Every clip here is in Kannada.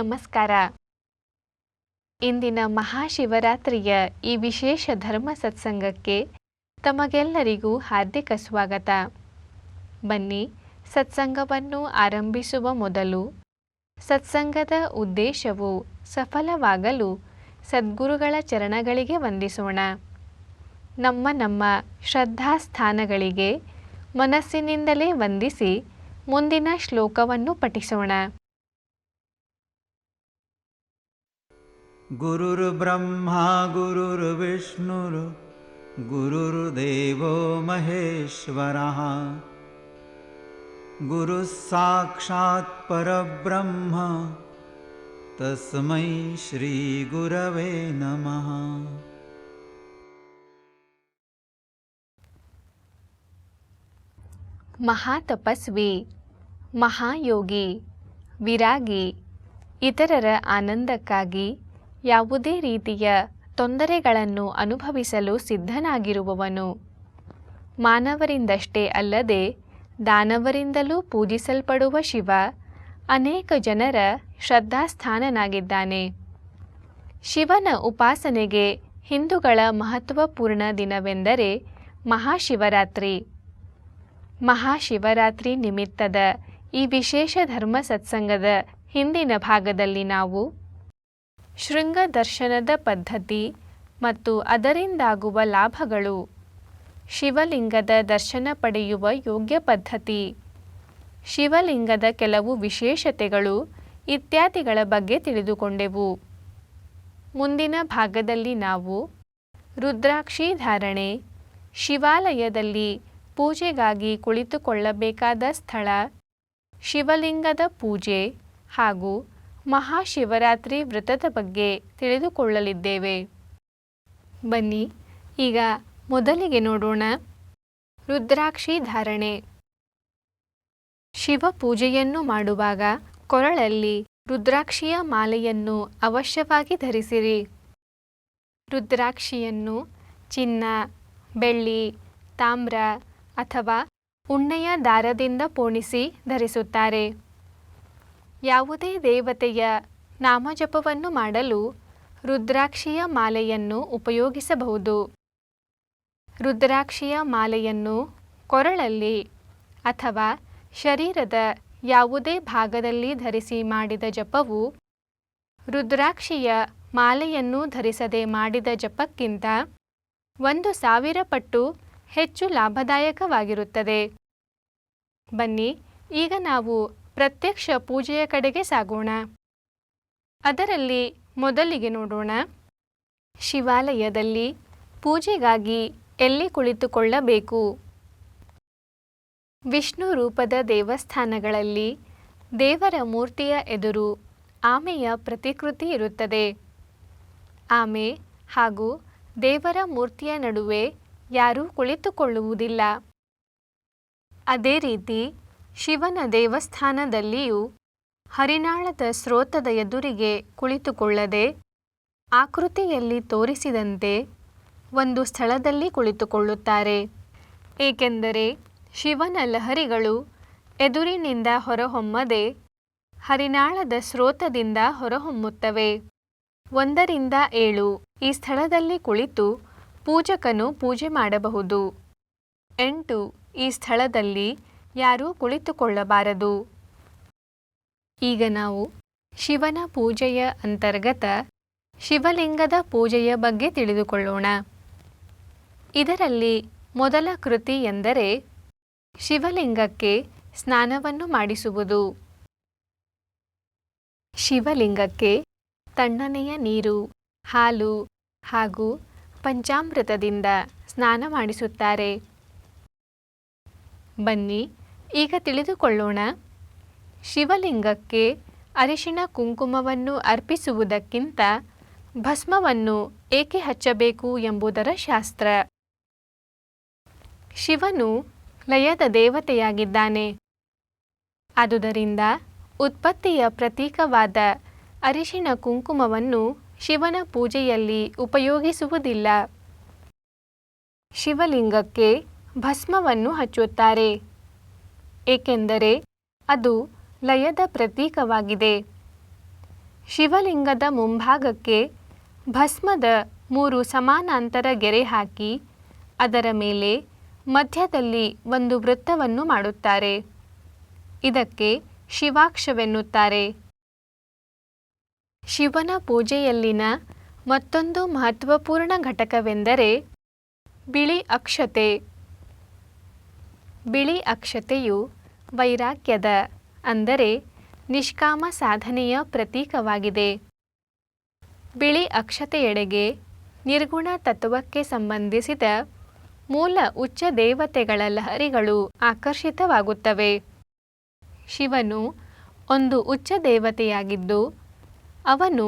ನಮಸ್ಕಾರ. ಇಂದಿನ ಮಹಾಶಿವರಾತ್ರಿಯ ಈ ವಿಶೇಷ ಧರ್ಮ ಸತ್ಸಂಗಕ್ಕೆ ತಮಗೆಲ್ಲರಿಗೂ ಹಾರ್ದಿಕ ಸ್ವಾಗತ. ಬನ್ನಿ, ಸತ್ಸಂಗವನ್ನು ಆರಂಭಿಸುವ ಮೊದಲು ಸತ್ಸಂಗದ ಉದ್ದೇಶವು ಸಫಲವಾಗಲು ಸದ್ಗುರುಗಳ ಚರಣಗಳಿಗೆ ವಂದಿಸೋಣ. ನಮ್ಮ ನಮ್ಮ ಶ್ರದ್ಧಾಸ್ಥಾನಗಳಿಗೆ ಮನಸ್ಸಿನಿಂದಲೇ ವಂದಿಸಿ ಮುಂದಿನ ಶ್ಲೋಕವನ್ನು ಪಠಿಸೋಣ. गुरुर्ब्रह्मा गुरुर्विष्णुर् गुरुर्देवो महेश्वरः गुरुः साक्षात् परब्रह्म तस्मै श्रीगुरवे नमः ಮಹಾತಪಸ್ವಿ ಮಹಾಯೋಗಿ ವಿರಾಗಿ ಇತರರ ಆನಂದಕ್ಕಾಗಿ ಯಾವುದೇ ರೀತಿಯ ತೊಂದರೆಗಳನ್ನು ಅನುಭವಿಸಲು ಸಿದ್ಧನಾಗಿರುವವನು. ಮಾನವರಿಂದಷ್ಟೇ ಅಲ್ಲದೆ ದಾನವರಿಂದಲೂ ಪೂಜಿಸಲ್ಪಡುವ ಶಿವ ಅನೇಕ ಜನರ ಶ್ರದ್ಧಾಸ್ಥಾನನಾಗಿದ್ದಾನೆ. ಶಿವನ ಉಪಾಸನೆಗೆ ಹಿಂದೂಗಳ ಮಹತ್ವಪೂರ್ಣ ದಿನವೆಂದರೆ ಮಹಾಶಿವರಾತ್ರಿ. ಮಹಾಶಿವರಾತ್ರಿ ನಿಮಿತ್ತದ ಈ ವಿಶೇಷ ಧರ್ಮ ಸತ್ಸಂಗದ ಹಿಂದಿನ ಭಾಗದಲ್ಲಿ ನಾವು ಶೃಂಗ ದರ್ಶನದ ಪದ್ಧತಿ ಮತ್ತು ಅದರಿಂದಾಗುವ ಲಾಭಗಳು. ಶಿವಲಿಂಗದ ದರ್ಶನ ಪಡೆಯುವ ಯೋಗ್ಯ ಪದ್ಧತಿ. ಶಿವಲಿಂಗದ ಕೆಲವು ವಿಶೇಷತೆಗಳು ಇತ್ಯಾದಿಗಳ ಬಗ್ಗೆ ತಿಳಿದುಕೊಂಡೆವು. ಮುಂದಿನ ಭಾಗದಲ್ಲಿ ನಾವು ರುದ್ರಾಕ್ಷಿ ಧಾರಣೆ, ಶಿವಾಲಯದಲ್ಲಿ ಪೂಜೆಗಾಗಿ ಕುಳಿತುಕೊಳ್ಳಬೇಕಾದ ಸ್ಥಳ, ಶಿವಲಿಂಗದ ಪೂಜೆ ಹಾಗೂ ಮಹಾಶಿವರಾತ್ರಿ ವ್ರತದ ಬಗ್ಗೆ ತಿಳಿದುಕೊಳ್ಳಲಿದ್ದೇವೆ. ಬನ್ನಿ, ಈಗ ಮೊದಲಿಗೆ ನೋಡೋಣ. ರುದ್ರಾಕ್ಷಿ ಧಾರಣೆ. ಶಿವ ಪೂಜೆಯನ್ನು ಮಾಡುವಾಗ ಕೊರಳಲ್ಲಿ ರುದ್ರಾಕ್ಷಿಯ ಮಾಲೆಯನ್ನು ಅವಶ್ಯವಾಗಿ ಧರಿಸಿರಿ. ರುದ್ರಾಕ್ಷಿಯನ್ನು ಚಿನ್ನ, ಬೆಳ್ಳಿ, ತಾಮ್ರ ಅಥವಾ ಉಣ್ಣೆಯ ದಾರದಿಂದ ಪೋಣಿಸಿ ಧರಿಸುತ್ತಾರೆ. ಯಾವುದೇ ದೇವತೆಯ ನಾಮಜಪವನ್ನು ಮಾಡಲು ರುದ್ರಾಕ್ಷಿಯ ಮಾಲೆಯನ್ನು ಉಪಯೋಗಿಸಬಹುದು. ರುದ್ರಾಕ್ಷಿಯ ಮಾಲೆಯನ್ನು ಕೊರಳಲ್ಲಿ ಅಥವಾ ಶರೀರದ ಯಾವುದೇ ಭಾಗದಲ್ಲಿ ಧರಿಸಿ ಮಾಡಿದ ಜಪವು ರುದ್ರಾಕ್ಷಿಯ ಮಾಲೆಯನ್ನು ಧರಿಸದೆ ಮಾಡಿದ ಜಪಕ್ಕಿಂತ ಒಂದು ಸಾವಿರ ಪಟ್ಟು ಹೆಚ್ಚು ಲಾಭದಾಯಕವಾಗಿರುತ್ತದೆ. ಬನ್ನಿ, ಈಗ ನಾವು ಪ್ರತ್ಯಕ್ಷ ಪೂಜೆಯ ಕಡೆಗೆ ಸಾಗೋಣ. ಅದರಲ್ಲಿ ಮೊದಲಿಗೆ ನೋಡೋಣ. ಶಿವಾಲಯದಲ್ಲಿ ಪೂಜೆಗಾಗಿ ಎಲ್ಲಿ ಕುಳಿತುಕೊಳ್ಳಬೇಕು? ವಿಷ್ಣು ರೂಪದ ದೇವಸ್ಥಾನಗಳಲ್ಲಿ ದೇವರ ಮೂರ್ತಿಯ ಎದುರು ಆಮೆಯ ಪ್ರತಿಕೃತಿ ಇರುತ್ತದೆ. ಆಮೆ ಹಾಗೂ ದೇವರ ಮೂರ್ತಿಯ ನಡುವೆ ಯಾರೂ ಕುಳಿತುಕೊಳ್ಳುವುದಿಲ್ಲ. ಅದೇ ರೀತಿ ಶಿವನ ದೇವಸ್ಥಾನದಲ್ಲಿಯೂ ಹರಿನಾಳದ ಸ್ರೋತದ ಎದುರಿಗೆ ಕುಳಿತುಕೊಳ್ಳದೆ ಆಕೃತಿಯಲ್ಲಿ ತೋರಿಸಿದಂತೆ ಒಂದು ಸ್ಥಳದಲ್ಲಿ ಕುಳಿತುಕೊಳ್ಳುತ್ತಾರೆ. ಏಕೆಂದರೆ ಶಿವನ ಲಹರಿಗಳು ಎದುರಿನಿಂದ ಹೊರಹೊಮ್ಮದೆ ಹರಿನಾಳದ ಸ್ರೋತದಿಂದ ಹೊರಹೊಮ್ಮುತ್ತವೆ. ಒಂದರಿಂದ ಏಳು ಈ ಸ್ಥಳದಲ್ಲಿ ಕುಳಿತು ಪೂಜಕನು ಪೂಜೆ ಮಾಡಬಹುದು. ಎಂಟು ಈ ಸ್ಥಳದಲ್ಲಿ ಯಾರೂ ಕುಳಿತುಕೊಳ್ಳಬಾರದು. ಈಗ ನಾವು ಶಿವನ ಪೂಜೆಯ ಅಂತರ್ಗತ ಶಿವಲಿಂಗದ ಪೂಜೆಯ ಬಗ್ಗೆ ತಿಳಿದುಕೊಳ್ಳೋಣ. ಇದರಲ್ಲಿ ಮೊದಲ ಕೃತಿ ಎಂದರೆ ಶಿವಲಿಂಗಕ್ಕೆ ಸ್ನಾನವನ್ನು ಮಾಡಿಸುವುದು. ಶಿವಲಿಂಗಕ್ಕೆ ತಣ್ಣನೆಯ ನೀರು, ಹಾಲು ಹಾಗೂ ಪಂಚಾಮೃತದಿಂದ ಸ್ನಾನ ಮಾಡಿಸುತ್ತಾರೆ. ಬನ್ನಿ ಈಗ ತಿಳಿದುಕೊಳ್ಳೋಣ. ಶಿವಲಿಂಗಕ್ಕೆ ಅರಿಶಿಣ ಕುಂಕುಮವನ್ನು ಅರ್ಪಿಸುವುದಕ್ಕಿಂತ ಭಸ್ಮವನ್ನು ಏಕೆ ಹಚ್ಚಬೇಕು ಎಂಬುದರ ಶಾಸ್ತ್ರ. ಶಿವನು ಲಯದ ದೇವತೆಯಾಗಿದ್ದಾನೆ. ಆದುದರಿಂದ ಉತ್ಪತ್ತಿಯ ಪ್ರತೀಕವಾದ ಅರಿಶಿಣ ಕುಂಕುಮವನ್ನು ಶಿವನ ಪೂಜೆಯಲ್ಲಿ ಉಪಯೋಗಿಸುವುದಿಲ್ಲ. ಶಿವಲಿಂಗಕ್ಕೆ ಭಸ್ಮವನ್ನು ಹಚ್ಚುತ್ತಾರೆ. ಏಕೆಂದರೆ ಅದು ಲಯದ ಪ್ರತೀಕವಾಗಿದೆ. ಶಿವಲಿಂಗದ ಮುಂಭಾಗಕ್ಕೆ ಭಸ್ಮದ ಮೂರು ಸಮಾನಾಂತರ ಗೆರೆ ಹಾಕಿ ಅದರ ಮೇಲೆ ಮಧ್ಯದಲ್ಲಿ ಒಂದು ವೃತ್ತವನ್ನು ಮಾಡುತ್ತಾರೆ. ಇದಕ್ಕೆ ಶಿವಾಕ್ಷವೆನ್ನುತ್ತಾರೆ. ಶಿವನ ಪೂಜೆಯಲ್ಲಿನ ಮತ್ತೊಂದು ಮಹತ್ವಪೂರ್ಣ ಘಟಕವೆಂದರೆ ಬಿಳಿ ಅಕ್ಷತೆ. ಬಿಳಿ ಅಕ್ಷತೆಯು ವೈರಾಗ್ಯದ, ಅಂದರೆ ನಿಷ್ಕಾಮ ಸಾಧನೆಯ ಪ್ರತೀಕವಾಗಿದೆ. ಬಿಳಿ ಅಕ್ಷತೆಯೆಡೆಗೆ ನಿರ್ಗುಣ ತತ್ವಕ್ಕೆ ಸಂಬಂಧಿಸಿದ ಮೂಲ ಉಚ್ಚ ದೇವತೆಗಳ ಲಹರಿಗಳು ಆಕರ್ಷಿತವಾಗುತ್ತವೆ. ಶಿವನು ಒಂದು ಉಚ್ಚ ದೇವತೆಯಾಗಿದ್ದು, ಅವನು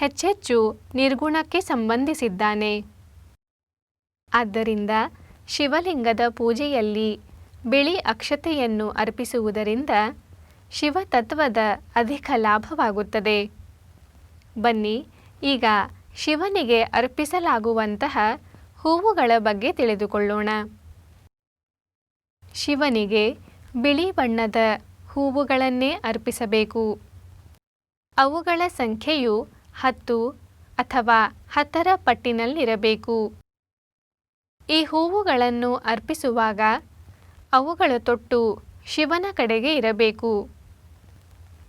ಹೆಚ್ಚೆಚ್ಚು ನಿರ್ಗುಣಕ್ಕೆ ಸಂಬಂಧಿಸಿದ್ದಾನೆ. ಆದ್ದರಿಂದ ಶಿವಲಿಂಗದ ಪೂಜೆಯಲ್ಲಿ ಬಿಳಿ ಅಕ್ಷತೆಯನ್ನು ಅರ್ಪಿಸುವುದರಿಂದ ಶಿವತತ್ವದ ಅಧಿಕ ಲಾಭವಾಗುತ್ತದೆ. ಬನ್ನಿ, ಈಗ ಶಿವನಿಗೆ ಅರ್ಪಿಸಲಾಗುವಂತಹ ಹೂವುಗಳ ಬಗ್ಗೆ ತಿಳಿದುಕೊಳ್ಳೋಣ. ಶಿವನಿಗೆ ಬಿಳಿ ಬಣ್ಣದ ಹೂವುಗಳನ್ನೇ ಅರ್ಪಿಸಬೇಕು. ಅವುಗಳ ಸಂಖ್ಯೆಯು ಹತ್ತು ಅಥವಾ ಹತ್ತರ ಪಟ್ಟಿನಲ್ಲಿರಬೇಕು. ಈ ಹೂವುಗಳನ್ನು ಅರ್ಪಿಸುವಾಗ ಅವುಗಳ ತೊಟ್ಟು ಶಿವನ ಕಡೆಗೆ ಇರಬೇಕು.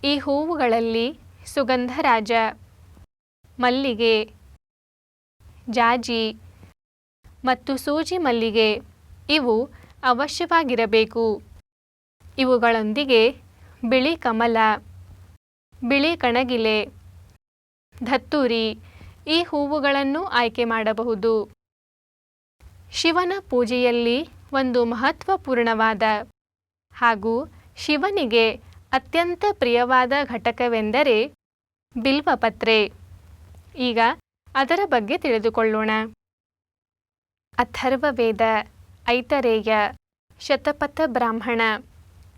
ಈ ಹೂವುಗಳಲ್ಲಿ ಸುಗಂಧರಾಜ, ಮಲ್ಲಿಗೆ, ಜಾಜಿ ಮತ್ತು ಸೂಜಿ ಮಲ್ಲಿಗೆ ಇವು ಅವಶ್ಯವಾಗಿರಬೇಕು. ಇವುಗಳೊಂದಿಗೆ ಬಿಳಿ ಕಮಲ, ಬಿಳಿ ಕಣಗಿಲೆ, ಧತ್ತೂರಿ ಈ ಹೂವುಗಳನ್ನು ಆಯ್ಕೆ ಮಾಡಬಹುದು. ಶಿವನ ಪೂಜೆಯಲ್ಲಿ ಒಂದು ಮಹತ್ವಪೂರ್ಣವಾದ ಹಾಗೂ ಶಿವನಿಗೆ ಅತ್ಯಂತ ಪ್ರಿಯವಾದ ಘಟಕವೆಂದರೆ ಬಿಲ್ವಪತ್ರೆ. ಈಗ ಅದರ ಬಗ್ಗೆ ತಿಳಿದುಕೊಳ್ಳೋಣ. ಅಥರ್ವವೇದ ಐತರೇಯ ಶತಪಥ ಬ್ರಾಹ್ಮಣ.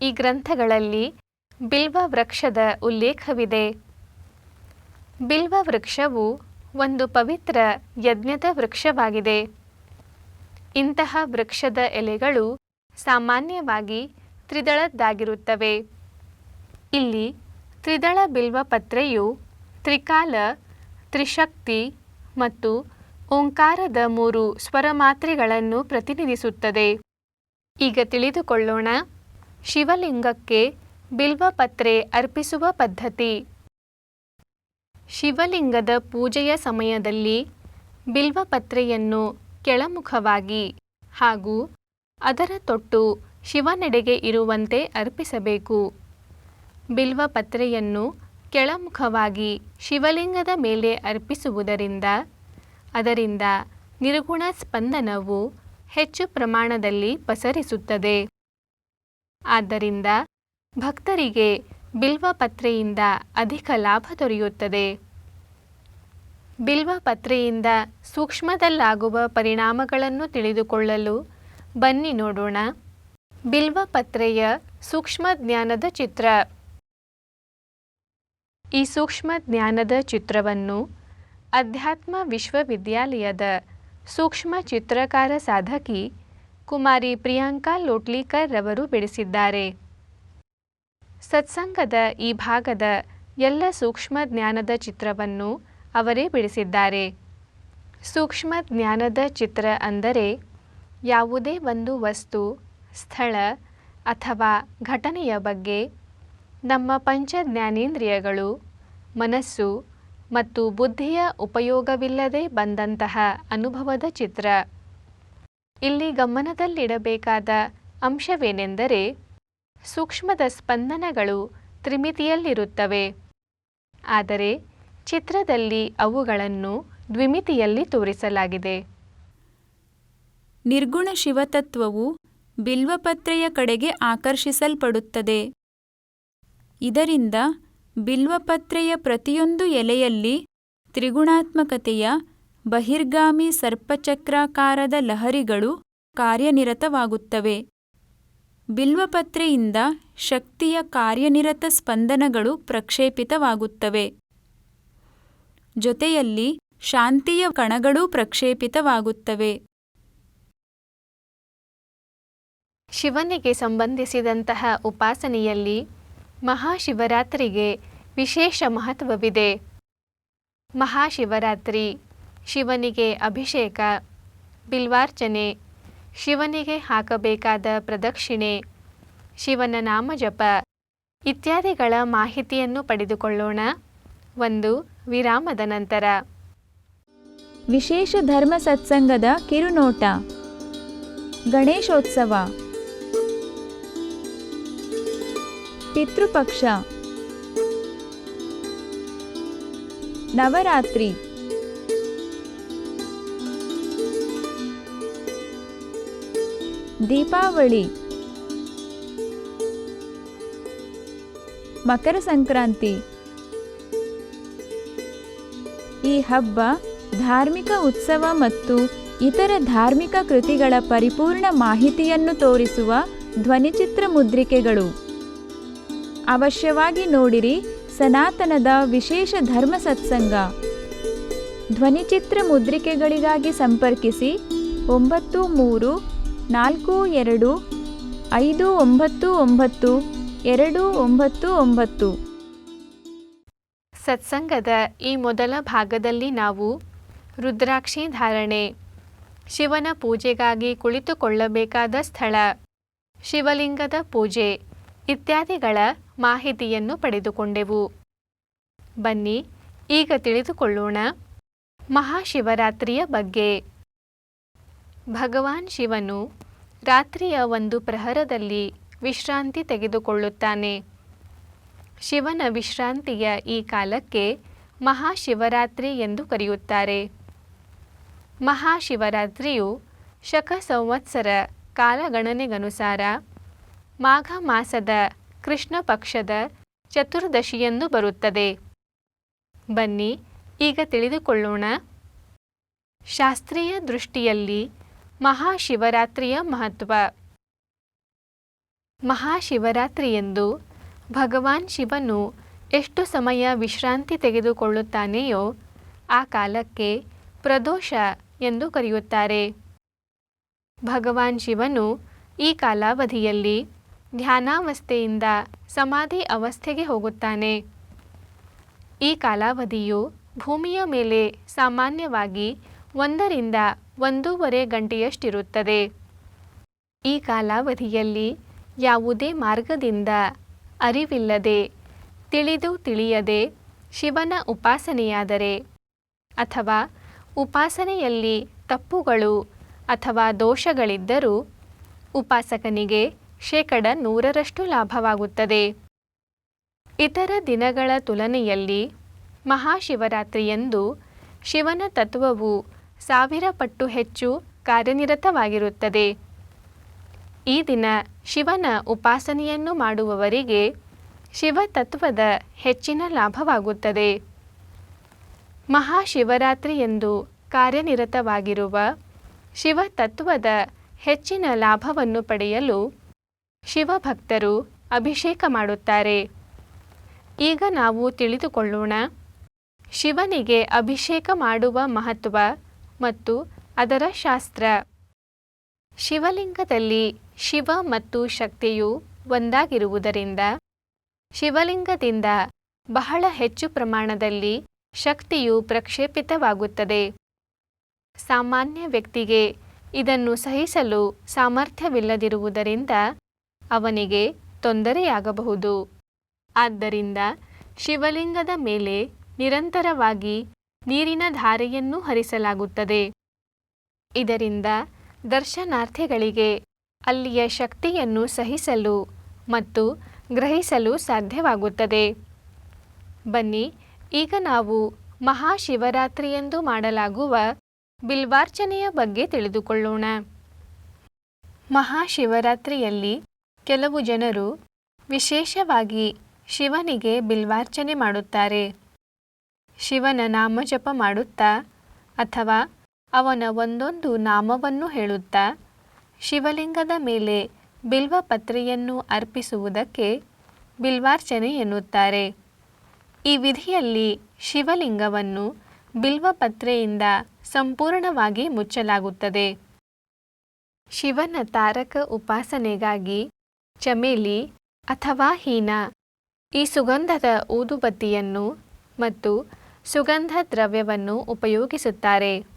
ಈ ಗ್ರಂಥಗಳಲ್ಲಿ ಬಿಲ್ವ ವೃಕ್ಷದ ಉಲ್ಲೇಖವಿದೆ. ಬಿಲ್ವ ವೃಕ್ಷವು ಒಂದು ಪವಿತ್ರ ಯಜ್ಞದ ವೃಕ್ಷವಾಗಿದೆ. ಇಂತಹ ವೃಕ್ಷದ ಎಲೆಗಳು ಸಾಮಾನ್ಯವಾಗಿ ತ್ರಿದಳದ್ದಾಗಿರುತ್ತವೆ. ಇಲ್ಲಿ ತ್ರಿದಳ ಬಿಲ್ವಪತ್ರೆಯು ತ್ರಿಕಾಲ, ತ್ರಿಶಕ್ತಿ ಮತ್ತು ಓಂಕಾರದ ಮೂರು ಸ್ವರಮಾತ್ರೆಗಳನ್ನು ಪ್ರತಿನಿಧಿಸುತ್ತದೆ. ಈಗ ತಿಳಿದುಕೊಳ್ಳೋಣ ಶಿವಲಿಂಗಕ್ಕೆ ಬಿಲ್ವಪತ್ರೆ ಅರ್ಪಿಸುವ ಪದ್ಧತಿ. ಶಿವಲಿಂಗದ ಪೂಜೆಯ ಸಮಯದಲ್ಲಿ ಬಿಲ್ವಪತ್ರೆಯನ್ನು ಕೆಳಮುಖವಾಗಿ ಹಾಗೂ ಅದರ ತೊಟ್ಟು ಶಿವನೆಡೆಗೆ ಇರುವಂತೆ ಅರ್ಪಿಸಬೇಕು. ಬಿಲ್ವಪತ್ರೆಯನ್ನು ಕೆಳಮುಖವಾಗಿ ಶಿವಲಿಂಗದ ಮೇಲೆ ಅರ್ಪಿಸುವುದರಿಂದ ಅದರಿಂದ ನಿರ್ಗುಣ ಸ್ಪಂದನವು ಹೆಚ್ಚು ಪ್ರಮಾಣದಲ್ಲಿ ಪಸರಿಸುತ್ತದೆ. ಆದ್ದರಿಂದ ಭಕ್ತರಿಗೆ ಬಿಲ್ವಪತ್ರೆಯಿಂದ ಅಧಿಕ ಲಾಭ ದೊರೆಯುತ್ತದೆ. ಬಿಲ್ವಪತ್ರೆಯಿಂದ ಸೂಕ್ಷ್ಮದಲ್ಲಾಗುವ ಪರಿಣಾಮಗಳನ್ನು ತಿಳಿದುಕೊಳ್ಳಲು ಬನ್ನಿ ನೋಡೋಣ. ಬಿಲ್ವಪತ್ರೆಯ ಸೂಕ್ಷ್ಮ ಜ್ಞಾನದ ಚಿತ್ರ. ಈ ಸೂಕ್ಷ್ಮ ಜ್ಞಾನದ ಚಿತ್ರವನ್ನು ಅಧ್ಯಾತ್ಮ ವಿಶ್ವವಿದ್ಯಾಲಯದ ಸೂಕ್ಷ್ಮ ಚಿತ್ರಕಾರ ಸಾಧಕಿ ಕುಮಾರಿ ಪ್ರಿಯಾಂಕಾ ಲೋಟ್ಲೀಕರ್ ರವರು ಬಿಡಿಸಿದ್ದಾರೆ. ಸತ್ಸಂಗದ ಈ ಭಾಗದ ಎಲ್ಲ ಸೂಕ್ಷ್ಮ ಜ್ಞಾನದ ಚಿತ್ರವನ್ನು ಅವರೇ ಬಿಡಿಸಿದ್ದಾರೆ. ಸೂಕ್ಷ್ಮ ಜ್ಞಾನದ ಚಿತ್ರ ಅಂದರೆ ಯಾವುದೇ ಒಂದು ವಸ್ತು, ಸ್ಥಳ ಅಥವಾ ಘಟನೆಯ ಬಗ್ಗೆ ನಮ್ಮ ಪಂಚ ಜ್ಞಾನೇಂದ್ರಿಯಗಳು ಮನಸ್ಸು ಮತ್ತು ಬುದ್ಧಿಯ ಉಪಯೋಗವಿಲ್ಲದೆ ಬಂದಂತಹ ಅನುಭವದ ಚಿತ್ರ. ಇಲ್ಲಿ ಗಮನದಲ್ಲಿಡಬೇಕಾದ ಅಂಶವೇನೆಂದರೆ ಸೂಕ್ಷ್ಮದ ಸ್ಪಂದನಗಳು ತ್ರಿಮಿತಿಯಲ್ಲಿರುತ್ತವೆ. ಆದರೆ ಚಿತ್ರದಲ್ಲಿ ಅವುಗಳನ್ನು ದ್ವಿಮಿತಿಯಲ್ಲಿ ತೋರಿಸಲಾಗಿದೆ. ನಿರ್ಗುಣ ಶಿವತತ್ವವು ಬಿಲ್ವಪತ್ರೆಯ ಕಡೆಗೆ ಆಕರ್ಷಿಸಲ್ಪಡುತ್ತದೆ. ಇದರಿಂದ ಬಿಲ್ವಪತ್ರೆಯ ಪ್ರತಿಯೊಂದು ಎಲೆಯಲ್ಲಿ ತ್ರಿಗುಣಾತ್ಮಕತೆಯ ಬಹಿರ್ಗಾಮಿ ಸರ್ಪಚಕ್ರಾಕಾರದ ಲಹರಿಗಳು ಕಾರ್ಯನಿರತವಾಗುತ್ತವೆ. ಬಿಲ್ವಪತ್ರೆಯಿಂದ ಶಕ್ತಿಯ ಕಾರ್ಯನಿರತ ಸ್ಪಂದನಗಳು ಪ್ರಕ್ಷೇಪಿತವಾಗುತ್ತವೆ. ಜೊತೆಯಲ್ಲಿ ಶಾಂತಿಯ ಕಣಗಳೂ ಪ್ರಕ್ಷೇಪಿತವಾಗುತ್ತವೆ. ಶಿವನಿಗೆ ಸಂಬಂಧಿಸಿದಂತಹ ಉಪಾಸನೆಯಲ್ಲಿ ಮಹಾಶಿವರಾತ್ರಿಗೆ ವಿಶೇಷ ಮಹತ್ವವಿದೆ. ಮಹಾಶಿವರಾತ್ರಿ, ಶಿವನಿಗೆ ಅಭಿಷೇಕ, ಬಿಲ್ವಾರ್ಚನೆ, ಶಿವನಿಗೆ ಹಾಕಬೇಕಾದ ಪ್ರದಕ್ಷಿಣೆ, ಶಿವನ ನಾಮಜಪ ಇತ್ಯಾದಿಗಳ ಮಾಹಿತಿಯನ್ನು ಪಡೆದುಕೊಳ್ಳೋಣ. ಒಂದು ವಿರಾಮದ ನಂತರ. ವಿಶೇಷ ಧರ್ಮ ಸತ್ಸಂಗದ ಕಿರುನೋಟ. ಗಣೇಶೋತ್ಸವ. ಪಿತೃಪಕ್ಷ. ನವರಾತ್ರಿ. ದೀಪಾವಳಿ. ಮಕರ ಸಂಕ್ರಾಂತಿ. ಈ ಹಬ್ಬ ಧಾರ್ಮಿಕ ಉತ್ಸವ ಮತ್ತು ಇತರ ಧಾರ್ಮಿಕ ಕೃತಿಗಳ ಪರಿಪೂರ್ಣ ಮಾಹಿತಿಯನ್ನು ತೋರಿಸುವ ಧ್ವನಿಚಿತ್ರ ಮುದ್ರಿಕೆಗಳು. ಅವಶ್ಯವಾಗಿ ನೋಡಿರಿ ಸನಾತನದ ವಿಶೇಷ ಧರ್ಮ ಸತ್ಸಂಗ. ಧ್ವನಿಚಿತ್ರ ಮುದ್ರಿಕೆಗಳಿಗಾಗಿ ಸಂಪರ್ಕಿಸಿ ಒಂಬತ್ತು ಮೂರು ನಾಲ್ಕು ಎರಡು ಐದು ಒಂಬತ್ತು ಒಂಬತ್ತು ಎರಡು ಒಂಬತ್ತು ಒಂಬತ್ತು. ಸತ್ಸಂಗದ ಈ ಮೊದಲ ಭಾಗದಲ್ಲಿ ನಾವು ರುದ್ರಾಕ್ಷಿ ಧಾರಣೆ, ಶಿವನ ಪೂಜೆಗಾಗಿ ಕುಳಿತುಕೊಳ್ಳಬೇಕಾದ ಸ್ಥಳ, ಶಿವಲಿಂಗದ ಪೂಜೆ ಇತ್ಯಾದಿಗಳ ಮಾಹಿತಿಯನ್ನು ಪಡೆದುಕೊಂಡೆವು. ಬನ್ನಿ, ಈಗ ತಿಳಿದುಕೊಳ್ಳೋಣ ಮಹಾಶಿವರಾತ್ರಿಯ ಬಗ್ಗೆ. ಭಗವಾನ್ ಶಿವನು ರಾತ್ರಿಯ ಒಂದು ಪ್ರಹರದಲ್ಲಿ ವಿಶ್ರಾಂತಿ ತೆಗೆದುಕೊಳ್ಳುತ್ತಾನೆ. ಶಿವನ ವಿಶ್ರಾಂತಿಯ ಈ ಕಾಲಕ್ಕೆ ಮಹಾಶಿವರಾತ್ರಿ ಎಂದು ಕರೆಯುತ್ತಾರೆ. ಮಹಾಶಿವರಾತ್ರಿಯು ಶಕ ಸಂವತ್ಸರ ಕಾಲಗಣನೆಗನುಸಾರ ಮಾಘ ಮಾಸದ ಕೃಷ್ಣ ಪಕ್ಷದ ಚತುರ್ದಶಿಯಂದು ಬರುತ್ತದೆ. ಬನ್ನಿ, ಈಗ ತಿಳಿದುಕೊಳ್ಳೋಣ. ಶಾಸ್ತ್ರೀಯ ದೃಷ್ಟಿಯಲ್ಲಿ ಮಹಾಶಿವರಾತ್ರಿಯ ಮಹತ್ವ. ಮಹಾಶಿವರಾತ್ರಿಯಂದು ಭಗವಾನ್ ಶಿವನು ಎಷ್ಟು ಸಮಯ ವಿಶ್ರಾಂತಿ ತೆಗೆದುಕೊಳ್ಳುತ್ತಾನೆಯೋ ಆ ಕಾಲಕ್ಕೆ ಪ್ರದೋಷ ಎಂದು ಕರೆಯುತ್ತಾರೆ. ಭಗವಾನ್ ಶಿವನು ಈ ಕಾಲಾವಧಿಯಲ್ಲಿ ಧ್ಯಾನಾವಸ್ಥೆಯಿಂದ ಸಮಾಧಿ ಅವಸ್ಥೆಗೆ ಹೋಗುತ್ತಾನೆ. ಈ ಕಾಲಾವಧಿಯು ಭೂಮಿಯ ಮೇಲೆ ಸಾಮಾನ್ಯವಾಗಿ ಒಂದರಿಂದ ಒಂದೂವರೆ ಗಂಟೆಯಷ್ಟಿರುತ್ತದೆ. ಈ ಕಾಲಾವಧಿಯಲ್ಲಿ ಯಾವುದೇ ಮಾರ್ಗದಿಂದ ಅರಿವಿಲ್ಲದೆ, ತಿಳಿದು ತಿಳಿಯದೆ ಶಿವನ ಉಪಾಸನೆಯಾದರೆ, ಅಥವಾ ಉಪಾಸನೆಯಲ್ಲಿ ತಪ್ಪುಗಳು ಅಥವಾ ದೋಷಗಳಿದ್ದರೂ ಉಪಾಸಕನಿಗೆ ಶೇಕಡ ನೂರರಷ್ಟು ಲಾಭವಾಗುತ್ತದೆ. ಇತರ ದಿನಗಳ ತುಲನೆಯಲ್ಲಿ ಮಹಾಶಿವರಾತ್ರಿಯಂದು ಶಿವನ ತತ್ವವು ಸಾವಿರ ಪಟ್ಟು ಹೆಚ್ಚು ಕಾರ್ಯನಿರತವಾಗಿರುತ್ತದೆ. ಈ ದಿನ ಶಿವನ ಉಪಾಸನೆಯನ್ನು ಮಾಡುವವರಿಗೆ ಶಿವತತ್ವದ ಹೆಚ್ಚಿನ ಲಾಭವಾಗುತ್ತದೆ. ಮಹಾಶಿವರಾತ್ರಿಯಂದು ಕಾರ್ಯನಿರತವಾಗಿರುವ ಶಿವತತ್ವದ ಹೆಚ್ಚಿನ ಲಾಭವನ್ನು ಪಡೆಯಲು ಶಿವಭಕ್ತರು ಅಭಿಷೇಕ ಮಾಡುತ್ತಾರೆ. ಈಗ ನಾವು ತಿಳಿದುಕೊಳ್ಳೋಣ ಶಿವನಿಗೆ ಅಭಿಷೇಕ ಮಾಡುವ ಮಹತ್ವ ಮತ್ತು ಅದರ ಶಾಸ್ತ್ರ. ಶಿವಲಿಂಗದಲ್ಲಿ ಶಿವ ಮತ್ತು ಶಕ್ತಿಯು ಒಂದಾಗಿರುವುದರಿಂದ ಶಿವಲಿಂಗದಿಂದ ಬಹಳ ಹೆಚ್ಚು ಪ್ರಮಾಣದಲ್ಲಿ ಶಕ್ತಿಯು ಪ್ರಕ್ಷೇಪಿತವಾಗುತ್ತದೆ. ಸಾಮಾನ್ಯ ವ್ಯಕ್ತಿಗೆ ಇದನ್ನು ಸಹಿಸಲು ಸಾಮರ್ಥ್ಯವಿಲ್ಲದಿರುವುದರಿಂದ ಅವನಿಗೆ ತೊಂದರೆಯಾಗಬಹುದು. ಆದ್ದರಿಂದ ಶಿವಲಿಂಗದ ಮೇಲೆ ನಿರಂತರವಾಗಿ ನೀರಿನ ಧಾರೆಯನ್ನು ಹರಿಸಲಾಗುತ್ತದೆ. ಇದರಿಂದ ದರ್ಶನಾರ್ಥಿಗಳಿಗೆ ಅಲ್ಲಿಯ ಶಕ್ತಿಯನ್ನು ಸಹಿಸಲು ಮತ್ತು ಗ್ರಹಿಸಲು ಸಾಧ್ಯವಾಗುತ್ತದೆ. ಬನ್ನಿ, ಈಗ ನಾವು ಮಹಾಶಿವರಾತ್ರಿಯಂದು ಮಾಡಲಾಗುವ ಬಿಲ್ವಾರ್ಚನೆಯ ಬಗ್ಗೆ ತಿಳಿದುಕೊಳ್ಳೋಣ. ಮಹಾಶಿವರಾತ್ರಿಯಲ್ಲಿ ಕೆಲವು ಜನರು ವಿಶೇಷವಾಗಿ ಶಿವನಿಗೆ ಬಿಲ್ವಾರ್ಚನೆ ಮಾಡುತ್ತಾರೆ. ಶಿವನ ನಾಮಜಪ ಮಾಡುತ್ತಾ ಅಥವಾ ಅವನ ಒಂದೊಂದು ನಾಮವನ್ನು ಹೇಳುತ್ತಾ, ಶಿವಲಿಂಗದ ಮೇಲೆ ಬಿಲ್ವಪತ್ರೆಯನ್ನು ಅರ್ಪಿಸುವುದಕ್ಕೆ ಬಿಲ್ವಾರ್ಚನೆ ಎನ್ನುತ್ತಾರೆ. ಈ ವಿಧಿಯಲ್ಲಿ ಶಿವಲಿಂಗವನ್ನು ಬಿಲ್ವಪತ್ರೆಯಿಂದ ಸಂಪೂರ್ಣವಾಗಿ ಮುಚ್ಚಲಾಗುತ್ತದೆ. ಶಿವನ ತಾರಕ ಉಪಾಸನೆಗಾಗಿ ಚಮೇಲಿ ಅಥವಾ ಹೀನ ಈ ಸುಗಂಧದ ಊದುಬತ್ತಿಯನ್ನು ಮತ್ತು ಸುಗಂಧ ದ್ರವ್ಯವನ್ನು ಉಪಯೋಗಿಸುತ್ತಾರೆ.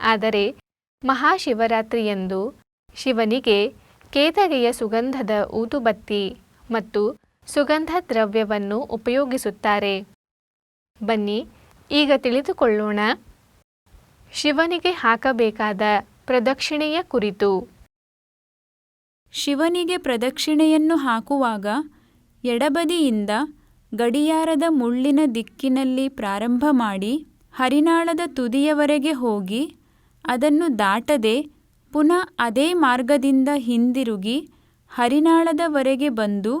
ಆದರೆ ಮಹಾಶಿವರಾತ್ರಿಯಂದು ಶಿವನಿಗೆ ಕೇತಗೆಯ ಸುಗಂಧದ ಊದುಬತ್ತಿ ಮತ್ತು ಸುಗಂಧ ದ್ರವ್ಯವನ್ನು ಉಪಯೋಗಿಸುತ್ತಾರೆ. ಬನ್ನಿ, ಈಗ ತಿಳಿದುಕೊಳ್ಳೋಣ. ಶಿವನಿಗೆ ಹಾಕಬೇಕಾದ ಪ್ರದಕ್ಷಿಣೆಯ ಕುರಿತು. ಶಿವನಿಗೆ ಪ್ರದಕ್ಷಿಣೆಯನ್ನು ಹಾಕುವಾಗ ಎಡಬದಿಯಿಂದ ಗಡಿಯಾರದ ಮುಳ್ಳಿನ ದಿಕ್ಕಿನಲ್ಲಿ ಪ್ರಾರಂಭ ಮಾಡಿ ಹರಿನಾಳದ ತುದಿಯವರೆಗೆ ಹೋಗಿ ಅದನ್ನು ದಾಟದೆ ಪುನಃ ಅದೇ ಮಾರ್ಗದಿಂದ ಹಿಂದಿರುಗಿ ಹರಿನಾಳದವರೆಗೆ ಬಂದು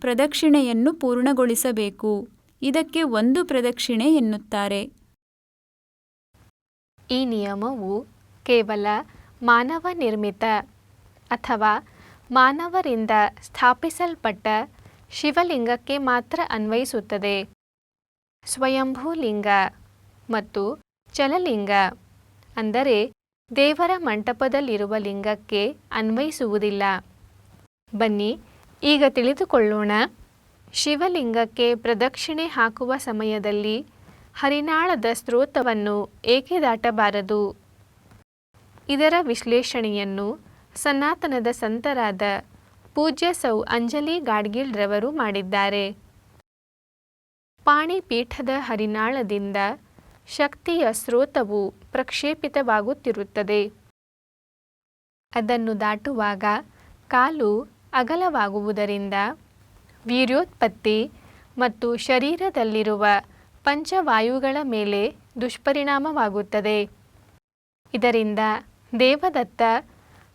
ಪ್ರದಕ್ಷಿಣೆಯನ್ನು ಪೂರ್ಣಗೊಳಿಸಬೇಕು. ಇದಕ್ಕೆ ಒಂದು ಪ್ರದಕ್ಷಿಣೆ ಎನ್ನುತ್ತಾರೆ. ಈ ನಿಯಮವು ಕೇವಲ ಮಾನವ ನಿರ್ಮಿತ ಅಥವಾ ಮಾನವರಿಂದ ಸ್ಥಾಪಿಸಲ್ಪಟ್ಟ ಶಿವಲಿಂಗಕ್ಕೆ ಮಾತ್ರ ಅನ್ವಯಿಸುತ್ತದೆ. ಸ್ವಯಂಭೂಲಿಂಗ ಮತ್ತು ಚಲಲಿಂಗ. ಅಂದರೆ ದೇವರ ಮಂಟಪದಲ್ಲಿರುವ ಲಿಂಗಕ್ಕೆ ಅನ್ವಯಿಸುವುದಿಲ್ಲ. ಬನ್ನಿ, ಈಗ ತಿಳಿದುಕೊಳ್ಳೋಣ. ಶಿವಲಿಂಗಕ್ಕೆ ಪ್ರದಕ್ಷಿಣೆ ಹಾಕುವ ಸಮಯದಲ್ಲಿ ಹರಿನಾಳದ ಸ್ರೋತವನ್ನು ಏಕೆ ದಾಟಬಾರದು? ಇದರ ವಿಶ್ಲೇಷಣೆಯನ್ನು ಸನಾತನದ ಸಂತರಾದ ಪೂಜ್ಯ ಸೌ ಅಂಜಲಿ ಗಾಡ್ಗಿಲ್ರವರು ಮಾಡಿದ್ದಾರೆ. ಪಾಣಿಪೀಠದ ಹರಿನಾಳದಿಂದ ಶಕ್ತಿಯ ಸ್ರೋತವು ಪ್ರಕ್ಷೇಪಿತವಾಗುತ್ತಿರುತ್ತದೆ. ಅದನ್ನು ದಾಟುವಾಗ ಕಾಲು ಅಗಲವಾಗುವುದರಿಂದ ವೀರ್ಯೋತ್ಪತ್ತಿ ಮತ್ತು ಶರೀರದಲ್ಲಿರುವ ಪಂಚವಾಯುಗಳ ಮೇಲೆ ದುಷ್ಪರಿಣಾಮವಾಗುತ್ತದೆ. ಇದರಿಂದ ದೇವದತ್ತ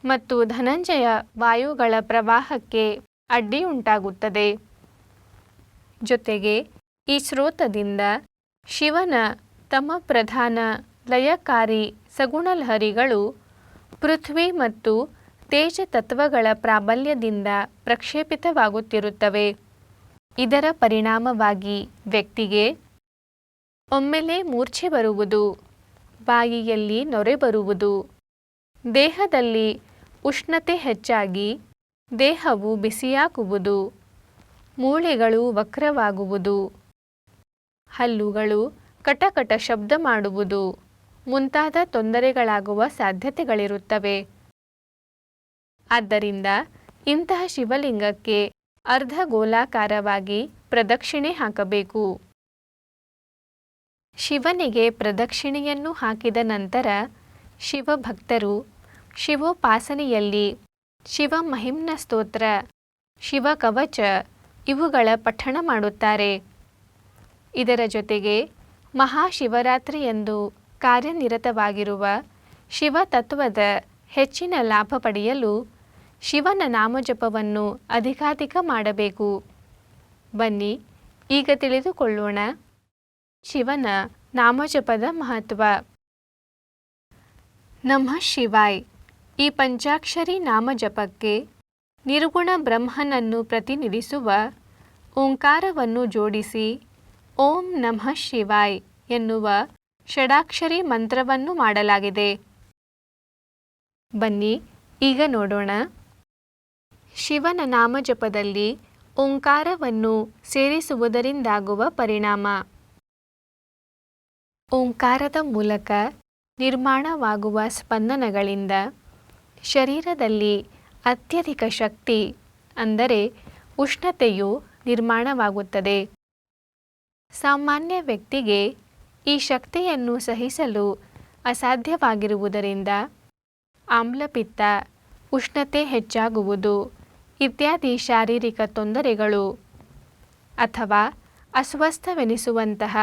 ಮತ್ತು ಧನಂಜಯ ವಾಯುಗಳ ಪ್ರವಾಹಕ್ಕೆ ಅಡ್ಡಿಯುಂಟಾಗುತ್ತದೆ. ಜೊತೆಗೆ ಈ ಸ್ರೋತದಿಂದ ಶಿವನ ತಮ ಪ್ರಧಾನ ಲಯಕಾರಿ ಸಗುಣಲಹರಿಗಳು ಪೃಥ್ವಿ ಮತ್ತು ತೇಜ ತತ್ವಗಳ ಪ್ರಾಬಲ್ಯದಿಂದ ಪ್ರಕ್ಷೇಪಿತವಾಗುತ್ತಿರುತ್ತವೆ. ಇದರ ಪರಿಣಾಮವಾಗಿ ವ್ಯಕ್ತಿಗೆ ಒಮ್ಮೆಲೆ ಮೂರ್ಛೆ ಬರುವುದು, ಬಾಯಿಯಲ್ಲಿ ನೊರೆ ಬರುವುದು. ದೇಹದಲ್ಲಿ ಉಷ್ಣತೆ ಹೆಚ್ಚಾಗಿ ದೇಹವು ಬಿಸಿಯಾಗುವುದು, ಮೂಳೆಗಳು ವಕ್ರವಾಗುವುದು, ಹಲ್ಲುಗಳು ಕಟಕಟ ಶಬ್ದ ಮಾಡುವುದು. ಮುಂತಾದ ತೊಂದರೆಗಳಾಗುವ ಸಾಧ್ಯತೆಗಳಿರುತ್ತವೆ. ಆದ್ದರಿಂದ ಇಂತಹ ಶಿವಲಿಂಗಕ್ಕೆ ಅರ್ಧ ಗೋಲಾಕಾರವಾಗಿ ಪ್ರದಕ್ಷಿಣೆ ಹಾಕಬೇಕು. ಶಿವನಿಗೆ ಪ್ರದಕ್ಷಿಣೆಯನ್ನು ಹಾಕಿದ ನಂತರ ಶಿವಭಕ್ತರು ಶಿವೋಪಾಸನೆಯಲ್ಲಿ ಶಿವ ಮಹಿಮ್ನ ಸ್ತೋತ್ರ ಶಿವ ಕವಚ ಇವುಗಳ ಪಠಣ ಮಾಡುತ್ತಾರೆ. ಇದರ ಜೊತೆಗೆ ಮಹಾಶಿವರಾತ್ರಿಯಂದು ಕಾರ್ಯನಿರತವಾಗಿರುವ ಶಿವತತ್ವದ ಹೆಚ್ಚಿನ ಲಾಭ ಪಡೆಯಲು ಶಿವನ ನಾಮಜಪವನ್ನು ಅಧಿಕಾಧಿಕ ಮಾಡಬೇಕು. ಬನ್ನಿ, ಈಗ ತಿಳಿದುಕೊಳ್ಳೋಣ ಶಿವನ ನಾಮಜಪದ ಮಹತ್ವ. ನಮಃ ಶಿವಾಯ್. ಈ ಪಂಚಾಕ್ಷರಿ ನಾಮಜಪಕ್ಕೆ ನಿರ್ಗುಣ ಬ್ರಹ್ಮನನ್ನು ಪ್ರತಿನಿಧಿಸುವ ಓಂಕಾರವನ್ನು ಜೋಡಿಸಿ ಓಂ ನಮಃ ಶಿವಾಯ್ ಎನ್ನುವ ಷಡಾಕ್ಷರಿ ಮಂತ್ರವನ್ನು ಮಾಡಲಾಗಿದೆ. ಬನ್ನಿ, ಈಗ ನೋಡೋಣ. ಶಿವನ ನಾಮಜಪದಲ್ಲಿ ಓಂಕಾರವನ್ನು ಸೇರಿಸುವುದರಿಂದಾಗುವ ಪರಿಣಾಮ. ಓಂಕಾರದ ಮೂಲಕ ನಿರ್ಮಾಣವಾಗುವ ಸ್ಪಂದನಗಳಿಂದ ಶರೀರದಲ್ಲಿ ಅತ್ಯಧಿಕ ಶಕ್ತಿ, ಅಂದರೆ ಉಷ್ಣತೆಯು ನಿರ್ಮಾಣವಾಗುತ್ತದೆ. ಸಾಮಾನ್ಯ ವ್ಯಕ್ತಿಗೆ ಈ ಶಕ್ತಿಯನ್ನು ಸಹಿಸಲು ಅಸಾಧ್ಯವಾಗಿರುವುದರಿಂದ ಆಮ್ಲಪಿತ್ತ, ಉಷ್ಣತೆ ಹೆಚ್ಚಾಗುವುದು ಇತ್ಯಾದಿ ಶಾರೀರಿಕ ತೊಂದರೆಗಳು ಅಥವಾ ಅಸ್ವಸ್ಥವೆನಿಸುವಂತಹ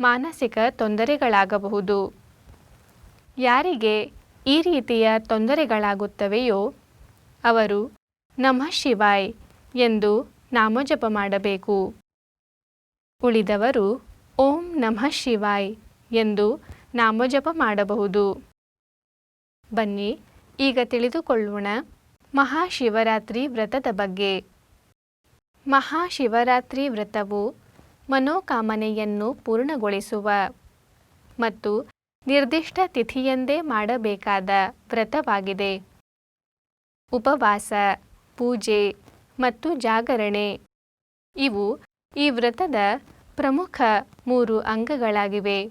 ಮಾನಸಿಕ ತೊಂದರೆಗಳಾಗಬಹುದು. ಯಾರಿಗೆ ಈ ರೀತಿಯ ತೊಂದರೆಗಳಾಗುತ್ತವೆಯೋ ಅವರು ನಮಃ ಶಿವಾಯ್ ಎಂದು ನಾಮಜಪ ಮಾಡಬೇಕು. ಉಳಿದವರು ಓಂ ನಮಃ ಶಿವಾಯ್ ಎಂದು ನಾಮಜಪ ಮಾಡಬಹುದು. ಬನ್ನಿ, ಈಗ ತಿಳಿದುಕೊಳ್ಳೋಣ ಮಹಾಶಿವರಾತ್ರಿ ವ್ರತದ ಬಗ್ಗೆ. ಮಹಾಶಿವರಾತ್ರಿ ವ್ರತವು ಮನೋಕಾಮನೆಯನ್ನು ಪೂರ್ಣಗೊಳಿಸುವ ಮತ್ತು ನಿರ್ದಿಷ್ಟ ತಿಥಿಯಂದೇ ಮಾಡಬೇಕಾದ ವ್ರತವಾಗಿದೆ. ಉಪವಾಸ, ಪೂಜೆ ಮತ್ತು ಜಾಗರಣೆ. ಇವು ಈ ವ್ರತದ ಪ್ರಮುಖ ಮೂರು ಅಂಗಗಳಾಗಿವೆ.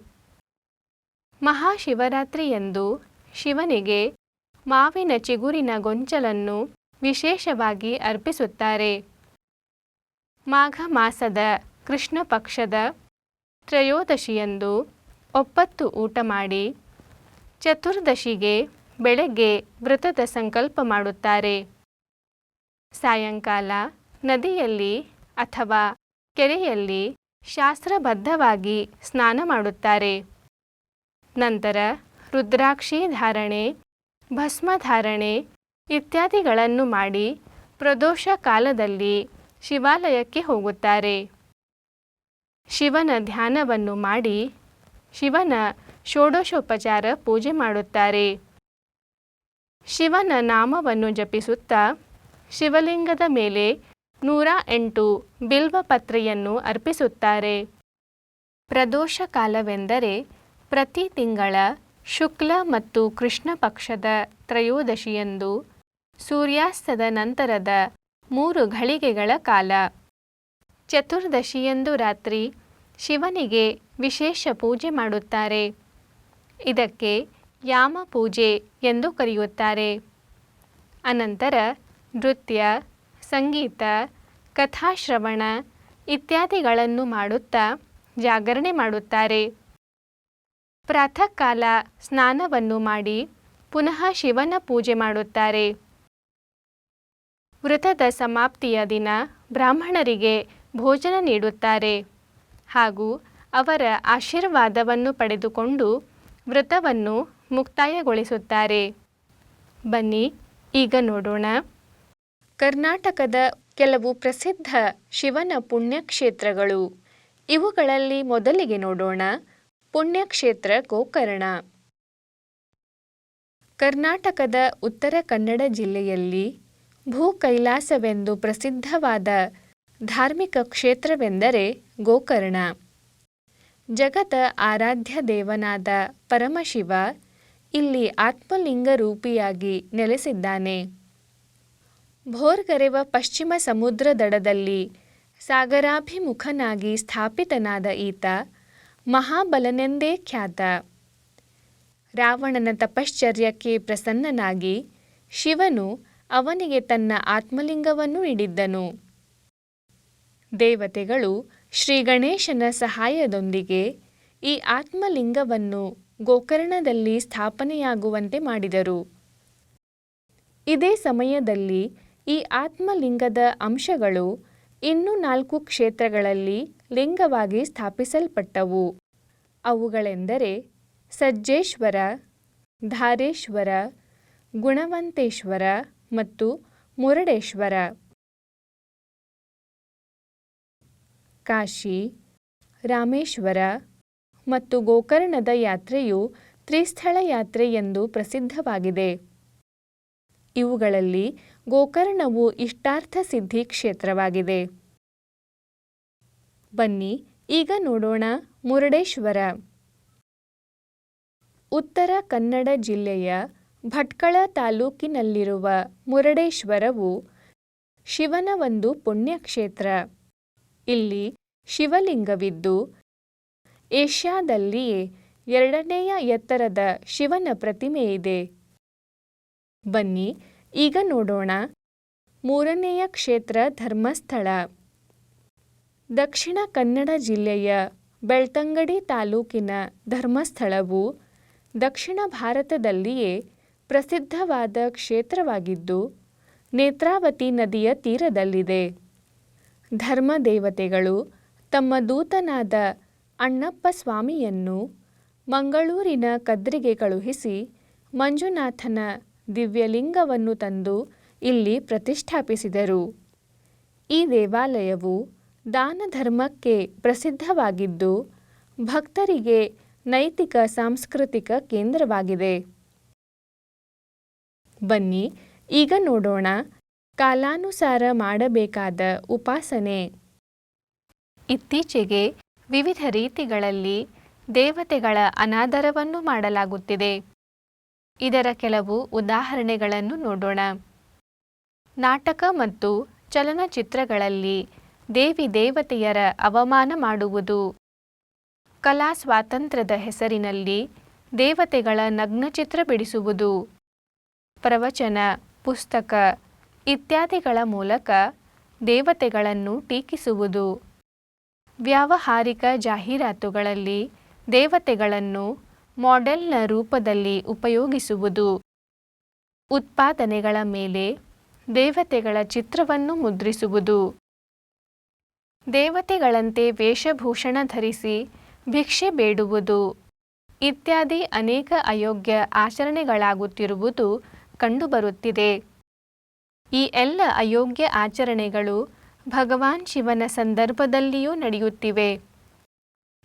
ಮಹಾಶಿವರಾತ್ರಿಯಂದು ಶಿವನಿಗೆ ಮಾವಿನ ಚಿಗುರಿನ ಗೊಂಚಲನ್ನು ವಿಶೇಷವಾಗಿ ಅರ್ಪಿಸುತ್ತಾರೆ. ಮಾಘ ಮಾಸದ ಕೃಷ್ಣ ಪಕ್ಷದ ತ್ರಯೋದಶಿಯಂದು ಒಪ್ಪತ್ತು ಊಟ ಮಾಡಿ ಚತುರ್ದಶಿಗೆ ಬೆಳಗ್ಗೆ ವ್ರತದ ಸಂಕಲ್ಪ ಮಾಡುತ್ತಾರೆ. ಸಾಯಂಕಾಲ ನದಿಯಲ್ಲಿ ಅಥವಾ ಕೆರೆಯಲ್ಲಿ ಶಾಸ್ತ್ರಬದ್ಧವಾಗಿ ಸ್ನಾನ ಮಾಡುತ್ತಾರೆ. ನಂತರ ರುದ್ರಾಕ್ಷಿ ಧಾರಣೆ ಭಸ್ಮಧಾರಣೆ ಇತ್ಯಾದಿಗಳನ್ನು ಮಾಡಿ ಪ್ರದೋಷ ಕಾಲದಲ್ಲಿ ಶಿವಾಲಯಕ್ಕೆ ಹೋಗುತ್ತಾರೆ. ಶಿವನ ಧ್ಯಾನವನ್ನು ಮಾಡಿ ಶಿವನ ಷೋಡಶೋಪಚಾರ ಪೂಜೆ ಮಾಡುತ್ತಾರೆ. ಶಿವನ ನಾಮವನ್ನು ಜಪಿಸುತ್ತಾ ಶಿವಲಿಂಗದ ಮೇಲೆ ನೂರ ಎಂಟು ಬಿಲ್ವಪತ್ರೆಯನ್ನು ಅರ್ಪಿಸುತ್ತಾರೆ. ಪ್ರದೋಷ ಕಾಲವೆಂದರೆ ಪ್ರತಿ ತಿಂಗಳ ಶುಕ್ಲ ಮತ್ತು ಕೃಷ್ಣ ಪಕ್ಷದ ತ್ರಯೋದಶಿಯಂದು ಸೂರ್ಯಾಸ್ತದ ನಂತರದ ಮೂರು ಘಳಿಗೆಗಳ ಕಾಲ. ಚತುರ್ದಶಿಯಂದು ರಾತ್ರಿ ಶಿವನಿಗೆ ವಿಶೇಷ ಪೂಜೆ ಮಾಡುತ್ತಾರೆ. ಇದಕ್ಕೆ ಯಾಮ ಪೂಜೆ ಎಂದು ಕರೆಯುತ್ತಾರೆ. ಅನಂತರ ನೃತ್ಯ ಸಂಗೀತ ಕಥಾಶ್ರವಣ ಇತ್ಯಾದಿಗಳನ್ನು ಮಾಡುತ್ತಾ ಜಾಗರಣೆ ಮಾಡುತ್ತಾರೆ. ಪ್ರಾತಃ ಕಾಲ ಸ್ನಾನವನ್ನು ಮಾಡಿ ಪುನಃ ಶಿವನ ಪೂಜೆ ಮಾಡುತ್ತಾರೆ. ವ್ರತದ ಸಮಾಪ್ತಿಯ ದಿನ ಬ್ರಾಹ್ಮಣರಿಗೆ ಭೋಜನ ನೀಡುತ್ತಾರೆ ಹಾಗೂ ಅವರ ಆಶೀರ್ವಾದವನ್ನು ಪಡೆದುಕೊಂಡು ವ್ರತವನ್ನು ಮುಕ್ತಾಯಗೊಳಿಸುತ್ತಾರೆ. ಬನ್ನಿ, ಈಗ ನೋಡೋಣ. ಕರ್ನಾಟಕದ ಕೆಲವು ಪ್ರಸಿದ್ಧ ಶಿವನ ಪುಣ್ಯಕ್ಷೇತ್ರಗಳು. ಇವುಗಳಲ್ಲಿ ಮೊದಲಿಗೆ ನೋಡೋಣ. ಪುಣ್ಯಕ್ಷೇತ್ರ ಗೋಕರ್ಣ. ಕರ್ನಾಟಕದ ಉತ್ತರ ಕನ್ನಡ ಜಿಲ್ಲೆಯಲ್ಲಿ ಭೂ ಕೈಲಾಸವೆಂದು ಪ್ರಸಿದ್ಧವಾದ ಧಾರ್ಮಿಕ ಕ್ಷೇತ್ರವೆಂದರೆ ಗೋಕರ್ಣ. ಜಗದ ಆರಾಧ್ಯ ದೇವನಾದ ಪರಮಶಿವ ಇಲ್ಲಿ ಆತ್ಮಲಿಂಗ ರೂಪಿಯಾಗಿ ನೆಲೆಸಿದ್ದಾನೆ. ಭೋರ್ಗರೆವ ಪಶ್ಚಿಮ ಸಮುದ್ರ ದಡದಲ್ಲಿ ಸಾಗರಾಭಿಮುಖನಾಗಿ ಸ್ಥಾಪಿತನಾದ ಈತ ಮಹಾಬಲನೆಂದೇ ಖ್ಯಾತ. ರಾವಣನ ತಪಶ್ಚರ್ಯಕ್ಕೆ ಪ್ರಸನ್ನನಾಗಿ ಶಿವನು ಅವನಿಗೆ ತನ್ನ ಆತ್ಮಲಿಂಗವನ್ನು ನೀಡಿದ್ದನು ದೇವತೆಗಳು ಶ್ರೀ ಗಣೇಶನ ಸಹಾಯದೊಂದಿಗೆ ಈ ಆತ್ಮಲಿಂಗವನ್ನು ಗೋಕರ್ಣದಲ್ಲಿ ಸ್ಥಾಪನೆಯಾಗುವಂತೆ ಮಾಡಿದರು. ಇದೇ ಸಮಯದಲ್ಲಿ ಈ ಆತ್ಮಲಿಂಗದ ಅಂಶಗಳು ಇನ್ನೂ ನಾಲ್ಕು ಕ್ಷೇತ್ರಗಳಲ್ಲಿ ಲಿಂಗವಾಗಿ ಸ್ಥಾಪಿಸಲ್ಪಟ್ಟವು. ಅವುಗಳೆಂದರೆ ಸಜ್ಜೇಶ್ವರ, ಧಾರೇಶ್ವರ, ಗುಣವಂತೇಶ್ವರ ಮತ್ತು ಮುರಡೇಶ್ವರ. ಕಾಶಿ, ರಾಮೇಶ್ವರ ಮತ್ತು ಗೋಕರ್ಣದ ಯಾತ್ರೆಯು ತ್ರಿಸ್ಥಳ ಯಾತ್ರೆ ಎಂದು ಪ್ರಸಿದ್ಧವಾಗಿದೆ. ಇವುಗಳಲ್ಲಿ ಗೋಕರ್ಣವು ಇಷ್ಟಾರ್ಥ ಸಿದ್ಧಿ ಕ್ಷೇತ್ರವಾಗಿದೆ. ಬನ್ನಿ, ಈಗ ನೋಡೋಣ ಮುರುಡೇಶ್ವರ. ಉತ್ತರ ಕನ್ನಡ ಜಿಲ್ಲೆಯ ಭಟ್ಕಳ ತಾಲೂಕಿನಲ್ಲಿರುವ ಮುರುಡೇಶ್ವರವು ಶಿವನ ಒಂದು ಪುಣ್ಯಕ್ಷೇತ್ರ. ಇಲ್ಲಿ ಶಿವಲಿಂಗವಿದ್ದು, ಏಷ್ಯಾದಲ್ಲಿಯೇ ಎರಡನೆಯ ಎತ್ತರದ ಶಿವನ ಪ್ರತಿಮೆ ಇದೆ ಬನ್ನಿ ಈಗ ನೋಡೋಣ. ಮೂರನೆಯ ಕ್ಷೇತ್ರ ಧರ್ಮಸ್ಥಳ. ದಕ್ಷಿಣ ಕನ್ನಡ ಜಿಲ್ಲೆಯ ಬೆಳ್ತಂಗಡಿ ತಾಲೂಕಿನ ಧರ್ಮಸ್ಥಳವು ದಕ್ಷಿಣ ಭಾರತದಲ್ಲಿಯೇ ಪ್ರಸಿದ್ಧವಾದ ಕ್ಷೇತ್ರವಾಗಿದ್ದು, ನೇತ್ರಾವತಿ ನದಿಯ ತೀರದಲ್ಲಿದೆ. ಧರ್ಮದೇವತೆಗಳು ತಮ್ಮ ದೂತನಾದ ಅಣ್ಣಪ್ಪ ಸ್ವಾಮಿಯನ್ನು ಮಂಗಳೂರಿನ ಕದ್ರಿಗೆ ಕಳುಹಿಸಿ ಮಂಜುನಾಥನ ದಿವ್ಯಲಿಂಗವನ್ನು ತಂದು ಇಲ್ಲಿ ಪ್ರತಿಷ್ಠಾಪಿಸಿದರು. ಈ ದೇವಾಲಯವು ದಾನ ಧರ್ಮಕ್ಕೆ ಪ್ರಸಿದ್ಧವಾಗಿದ್ದು, ಭಕ್ತರಿಗೆ ನೈತಿಕ ಸಾಂಸ್ಕೃತಿಕ ಕೇಂದ್ರವಾಗಿದೆ. ಬನ್ನಿ, ಈಗ ನೋಡೋಣ ಕಾಲಾನುಸಾರ ಮಾಡಬೇಕಾದ ಉಪಾಸನೆ. ಇತ್ತೀಚೆಗೆ ವಿವಿಧ ರೀತಿಗಳಲ್ಲಿ ದೇವತೆಗಳ ಅನಾದರವನ್ನು ಮಾಡಲಾಗುತ್ತಿದೆ. ಇದರ ಕೆಲವು ಉದಾಹರಣೆಗಳನ್ನು ನೋಡೋಣ. ನಾಟಕ ಮತ್ತು ಚಲನಚಿತ್ರಗಳಲ್ಲಿ ದೇವಿ ದೇವತೆಯರ ಅವಮಾನ ಮಾಡುವುದು. ಕಲಾ ಸ್ವಾತಂತ್ರ್ಯದ ಹೆಸರಿನಲ್ಲಿ ದೇವತೆಗಳ ನಗ್ನಚಿತ್ರ ಬಿಡಿಸುವುದು. ಪ್ರವಚನ, ಪುಸ್ತಕ ಇತ್ಯಾದಿಗಳ ಮೂಲಕ ದೇವತೆಗಳನ್ನು ಟೀಕಿಸುವುದು. ವ್ಯಾವಹಾರಿಕ ಜಾಹೀರಾತುಗಳಲ್ಲಿ ದೇವತೆಗಳನ್ನು ಮಾಡೆಲ್ನ ರೂಪದಲ್ಲಿ ಉಪಯೋಗಿಸುವುದು. ಉತ್ಪಾದನೆಗಳ ಮೇಲೆ ದೇವತೆಗಳ ಚಿತ್ರವನ್ನು ಮುದ್ರಿಸುವುದು. ದೇವತೆಗಳಂತೆ ವೇಷಭೂಷಣ ಧರಿಸಿ ಭಿಕ್ಷೆ ಬೇಡುವುದು. ಇತ್ಯಾದಿ ಅನೇಕ ಅಯೋಗ್ಯ ಆಚರಣೆಗಳಾಗುತ್ತಿರುವುದು ಕಂಡುಬರುತ್ತಿದೆ. ಈ ಎಲ್ಲ ಅಯೋಗ್ಯ ಆಚರಣೆಗಳು ಭಗವಾನ್ ಶಿವನ ಸಂದರ್ಭದಲ್ಲಿಯೂ ನಡೆಯುತ್ತಿವೆ.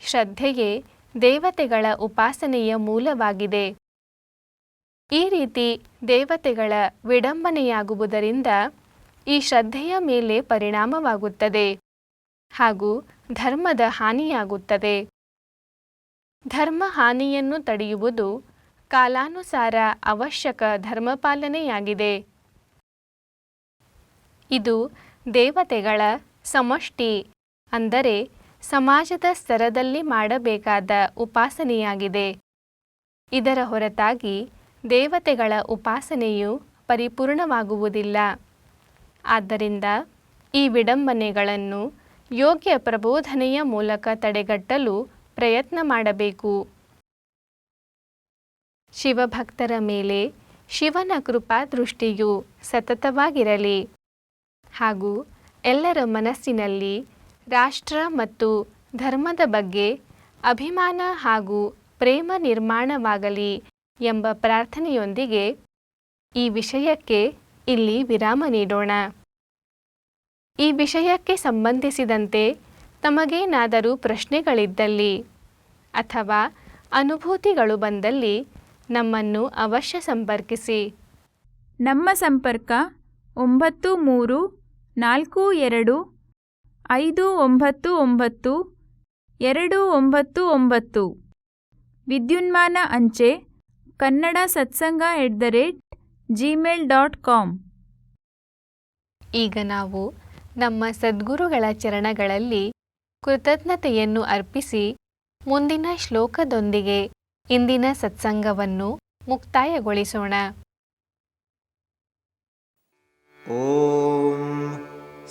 ಶ್ರದ್ಧೆಯೇ ದೇವತೆಗಳ ಉಪಾಸನೆಯ ಮೂಲವಾಗಿದೆ. ಈ ರೀತಿ ದೇವತೆಗಳ ವಿಡಂಬನೆಯಾಗುವುದರಿಂದ ಈ ಶ್ರದ್ಧೆಯ ಮೇಲೆ ಪರಿಣಾಮವಾಗುತ್ತದೆ ಹಾಗೂ ಧರ್ಮದ ಹಾನಿಯಾಗುತ್ತದೆ. ಧರ್ಮ ಹಾನಿಯನ್ನು ತಡೆಯುವುದು ಕಾಲಾನುಸಾರ ಅವಶ್ಯಕ ಧರ್ಮಪಾಲನೆಯಾಗಿದೆ. ಇದು ದೇವತೆಗಳ ಸಮಷ್ಟಿ, ಅಂದರೆ ಸಮಾಜದ ಸ್ತರದಲ್ಲಿ ಮಾಡಬೇಕಾದ ಉಪಾಸನೆಯಾಗಿದೆ. ಇದರ ಹೊರತಾಗಿ ದೇವತೆಗಳ ಉಪಾಸನೆಯು ಪರಿಪೂರ್ಣವಾಗುವುದಿಲ್ಲ. ಆದ್ದರಿಂದ ಈ ವಿಡಂಬನೆಗಳನ್ನು ಯೋಗ್ಯ ಪ್ರಬೋಧನೆಯ ಮೂಲಕ ತಡೆಗಟ್ಟಲು ಪ್ರಯತ್ನ ಮಾಡಬೇಕು. ಶಿವಭಕ್ತರ ಮೇಲೆ ಶಿವನ ಕೃಪಾ ದೃಷ್ಟಿಯು ಸತತವಾಗಿರಲಿ. ಹಾಗೂ ಎಲ್ಲರ ಮನಸ್ಸಿನಲ್ಲಿ ರಾಷ್ಟ್ರ ಮತ್ತು ಧರ್ಮದ ಬಗ್ಗೆ ಅಭಿಮಾನ ಹಾಗೂ ಪ್ರೇಮ ನಿರ್ಮಾಣವಾಗಲಿ ಎಂಬ ಪ್ರಾರ್ಥನೆಯೊಂದಿಗೆ ಈ ವಿಷಯಕ್ಕೆ ಇಲ್ಲಿ ವಿರಾಮ ನೀಡೋಣ. ಈ ವಿಷಯಕ್ಕೆ ಸಂಬಂಧಿಸಿದಂತೆ ತಮಗೇನಾದರೂ ಪ್ರಶ್ನೆಗಳಿದ್ದಲ್ಲಿ ಅಥವಾ ಅನುಭೂತಿಗಳು ಬಂದಲ್ಲಿ ನಮ್ಮನ್ನು ಅವಶ್ಯ ಸಂಪರ್ಕಿಸಿ. ನಮ್ಮ ಸಂಪರ್ಕ ಒಂಬತ್ತು ಮೂರು ನಾಲ್ಕು ಎರಡು ಐದು ಒಂಬತ್ತು ಒಂಬತ್ತು ಎರಡು ಒಂಬತ್ತು ಒಂಬತ್ತು. ವಿದ್ಯುನ್ಮಾನ ಅಂಚೆ Kannada Satsanga at the rate Gmail dot com. ಈಗ ನಾವು ನಮ್ಮ ಸದ್ಗುರುಗಳ ಚರಣಗಳಲ್ಲಿ ಕೃತಜ್ಞತೆಯನ್ನು ಅರ್ಪಿಸಿ ಮುಂದಿನ ಶ್ಲೋಕದೊಂದಿಗೆ ಇಂದಿನ ಸತ್ಸಂಗವನ್ನು ಮುಕ್ತಾಯಗೊಳಿಸೋಣ. ॐ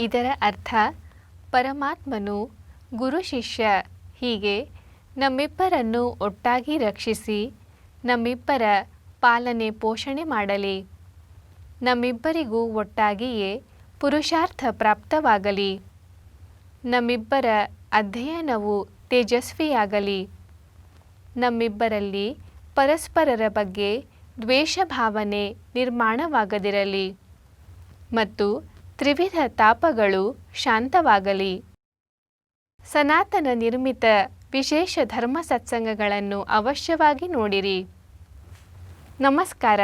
ಇದರ ಅರ್ಥ ಪರಮಾತ್ಮನು ಗುರು ಶಿಷ್ಯ. ಹೀಗೆ ನಮ್ಮಿಬ್ಬರನ್ನು ಒಟ್ಟಾಗಿ ರಕ್ಷಿಸಿ ನಮ್ಮಿಬ್ಬರ ಪಾಲನೆ ಪೋಷಣೆ ಮಾಡಲಿ. ನಮ್ಮಿಬ್ಬರಿಗೂ ಒಟ್ಟಾಗಿಯೇ ಪುರುಷಾರ್ಥ ಪ್ರಾಪ್ತವಾಗಲಿ. ನಮ್ಮಿಬ್ಬರ ಅಧ್ಯಯನವು ತೇಜಸ್ವಿಯಾಗಲಿ. ನಮ್ಮಿಬ್ಬರಲ್ಲಿ ಪರಸ್ಪರರ ಬಗ್ಗೆ ದ್ವೇಷ ಭಾವನೆ ನಿರ್ಮಾಣವಾಗದಿರಲಿ. ಮತ್ತು ತ್ರಿವಿಧ ತಾಪಗಳು ಶಾಂತವಾಗಲಿ. ಸನಾತನ ನಿರ್ಮಿತ ವಿಶೇಷ ಧರ್ಮ ಸತ್ಸಂಗಗಳನ್ನು ಅವಶ್ಯವಾಗಿ ನೋಡಿರಿ. ನಮಸ್ಕಾರ.